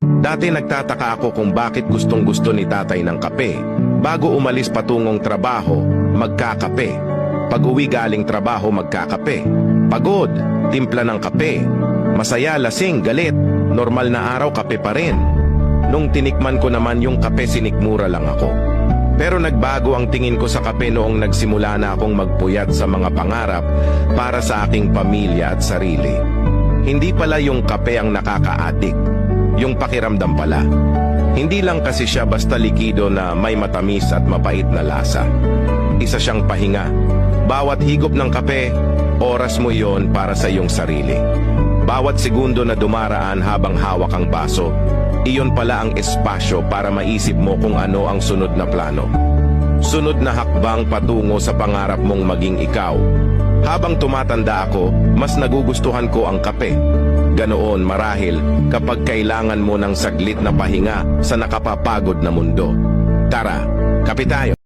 Dati nagtataka ako kung bakit gustong gusto ni tatay ng kape. Bago umalis patungong trabaho, magkakape. Pag uwi galing trabaho, magkakape. Pagod, timpla ng kape. Masaya, lasing, galit. Normal na araw, kape pa rin. Nung tinikman ko naman yung kape, sinikmura lang ako. Pero nagbago ang tingin ko sa kape noong nagsimula na akong magpuyat sa mga pangarap para sa aking pamilya at sarili. Hindi pala yung kape ang nakakaadik, yung pakiramdam pala. Hindi lang kasi siya basta likido na may matamis at mapait na lasa. Isa siyang pahinga. Bawat higop ng kape, oras mo yon para sa iyong sarili. Bawat segundo na dumaraan habang hawak ang baso, iyon pala ang espasyo para maisip mo kung ano ang sunod na plano. Sunod na hakbang patungo sa pangarap mong maging ikaw. Habang tumatanda ako, mas nagugustuhan ko ang kape. Ganoon marahil kapag kailangan mo ng saglit na pahinga sa nakapapagod na mundo. Tara, kape tayo.